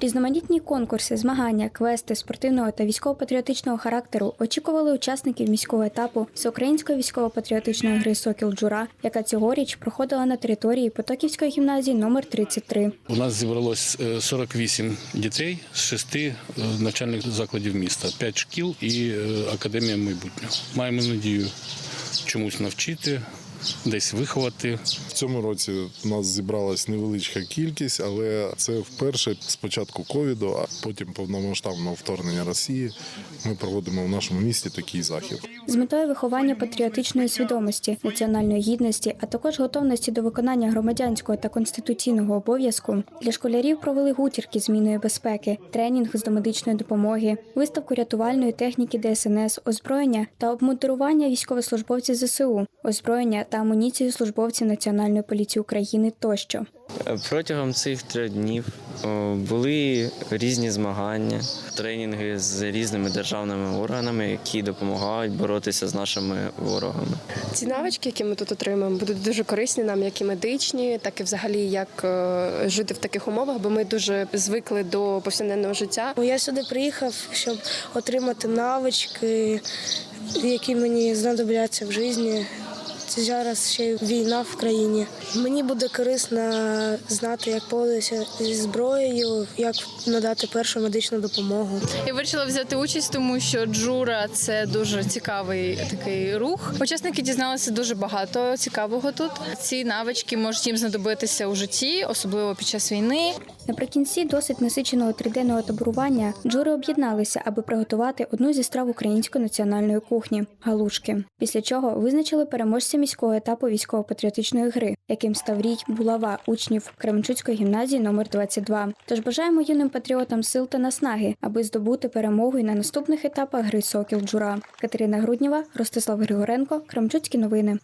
Різноманітні конкурси, змагання, квести спортивного та військово-патріотичного характеру очікували учасників міського етапу всеукраїнської військово-патріотичної гри Сокіл Джура, яка цьогоріч проходила на території Потоківської гімназії номер 33. У нас зібралось е, 48 дітей з шести е, навчальних закладів міста, 5 шкіл і е, академія майбутнього. Маємо надію чомусь навчити, десь виховати. В цьому році у нас зібралась невеличка кількість, але це вперше з початку ковіду, а потім повномасштабного вторгнення Росії. Ми проводимо в нашому місті такий захід. З метою виховання патріотичної свідомості, національної гідності, а також готовності до виконання громадянського та конституційного обов'язку для школярів провели гутірки з мінної безпеки, тренінг з домедичної допомоги, виставку рятувальної техніки ДСНС, озброєння та обмундирування військовослужбовців ЗСУ, озброєння та амуніцію службовців Національної поліції України тощо. Протягом цих трьох днів були різні змагання, тренінги з різними державними органами, які допомагають боротися з нашими ворогами. Ці навички, які ми тут отримаємо, будуть дуже корисні нам, як і медичні, так і взагалі як е, жити в таких умовах, бо ми дуже звикли до повсякденного життя. Я сюди приїхав, щоб отримати навички, які мені знадобляться в житті. Це зараз ще й війна в країні. Мені буде корисно знати, як поводитися зі зброєю, як надати першу медичну допомогу. Я вирішила взяти участь, тому що джура це дуже цікавий такий рух. Учасники дізналися дуже багато цікавого тут. Ці навички можуть їм знадобитися у житті, особливо під час війни. Наприкінці досить насиченого триденного таборування джури об'єдналися, аби приготувати одну зі страв української національної кухні галушки. Після чого визначили переможця міського етапу військово-патріотичної гри, яким став рій булава учнів Кременчуцької гімназії номер 22. Тож бажаємо юним патріотам сил та наснаги, аби здобути перемогу і на наступних етапах гри Сокіл Джура. Катерина Грудніва, Ростислав Григоренко, Кремчуцькі новини.